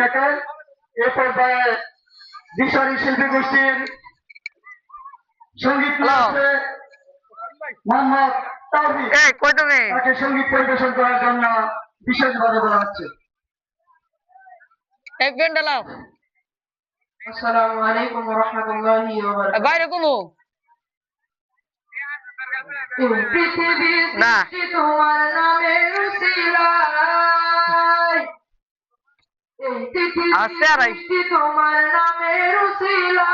মিয়াকে এ পর্যায়ে দিশারি শিল্পী গোষ্ঠীর সংগীত মোহাম্মদ তাকে সংগীত পরিবেশন করার জন্য বিশেষভাবে বলা হচ্ছে। আসসালামু আলাইকুম ওয়া রাহমাতুল্লাহি বাইরে এই পৃথিবী সৃষ্টি তোমার নামের আস্তে আড়াই। সৃষ্টি তোমার নামের উসিলায়,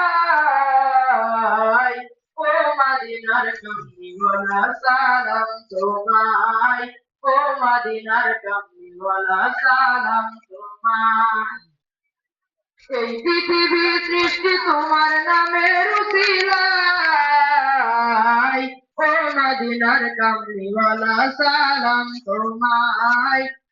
ও মদিনার কমলিওয়ালা সালাম তোমায়, ও মদিনার কমলিওয়ালা সালাম তোমায় এই পৃথিবী সৃষ্টি তোমার নামের উসিলায়, ও মদিনার কামলিওয়ালা সালাম তোমায়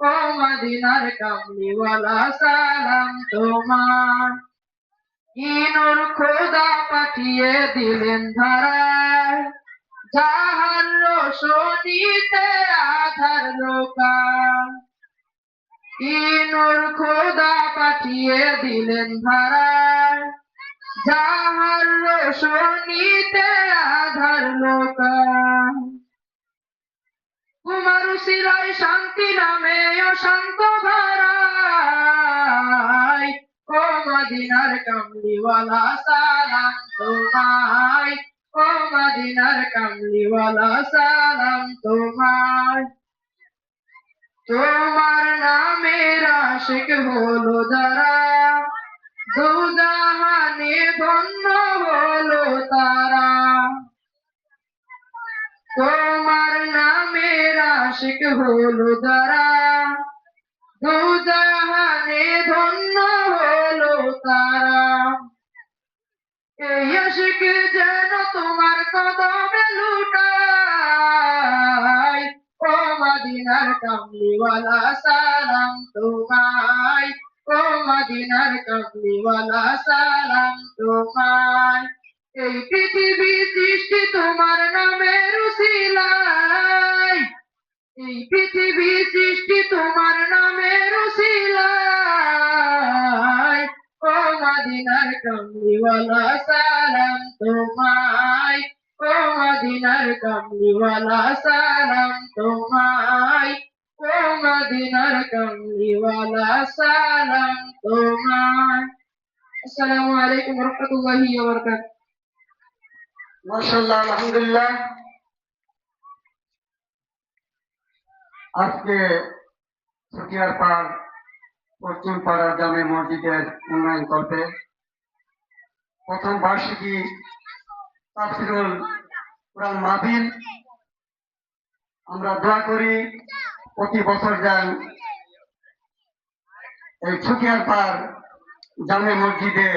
ও মদিনার কামলিওয়ালা সালাম তোমার। ইনুর খোদা পাঠিয়ে দিলেন ধারায় যাহার রোশনীতে আধার লোকা ইনুর খোদা পাঠিয়ে দিলেন ধারায় যাহার রোশনীতে আধার লোকা শিলাই শান্তি নামে অশান্ত ধারায় ও মদিনার কামলিওয়ালা, সালাম তোমায়। ও মদিনার কামলিওয়ালা, সালাম তোমায়। তোমার নামের আশিক হলো যারা, দুজাহানে ধন্য হলো তারা। তোমার নামের আশিক হলো যারা দুজাহানে ধন্য হলো তারা। এই আশিক যেন তোমার কদমে লুটাই ও মদিনার কামলিওয়ালা সালাম তোমায়। ও কামলিওয়ালা সালাম তোমায়। এই পৃথিবী সৃষ্টি তোমার নামের এই পৃথিবী সৃষ্টি তোমার নামের উসিলায় ও মদিনার কমলিওয়ালা, সালাম তোমায়। ও মদিনার কমলিওয়ালা, সালাম তোমায়। ও মদিনার কমলিওয়ালা, সালাম তোমায়। আসসালামু আলাইকুম রহমতুল্লাহি ওয়া বারাকাতুহু। মার্শাল্লাহ আলহামদুলিল্লাহ। আজকে সুকিয়ার পাড়, পশ্চিম পাড়া জামে মসজিদের উন্নয়ন করতে প্রথম বার্ষিকী তাফসিরুল কোরআন মাহফিল। আমরা দোয়া করি প্রতি বছর যান এই ছুটিয়ার পার জামে মসজিদে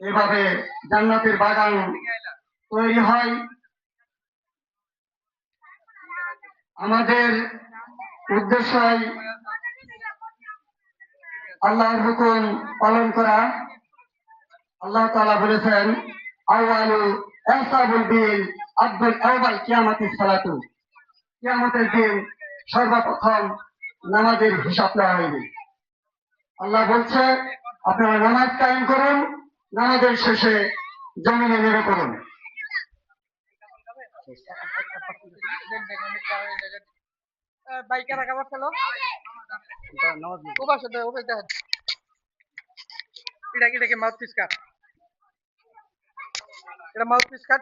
এভাবে জান্নাতের বাগান তৈরি হয়। আমাদের উদ্দেশ্যই আল্লাহর হুকুম পালন করা। আল্লাহ তাআলা বলেছেন, আওয়ালু ইহসাবুল বিল আব্দুল আউয়াল কিয়ামতিস সালাতু। কিয়ামতের দিন সর্বপ্রথম নামাজের হিসাব নেওয়া হয়নি আল্লাহ বলছে, আপনারা নামাজ কায়েম করুন, নামাজের শেষে জমিনে নেমে করুন বাইকের আগাবার ফেলো উপাস উপাস দেখেন এটা কি দেখে মাউথ পিস কাট এটা মাউথ পিস কাট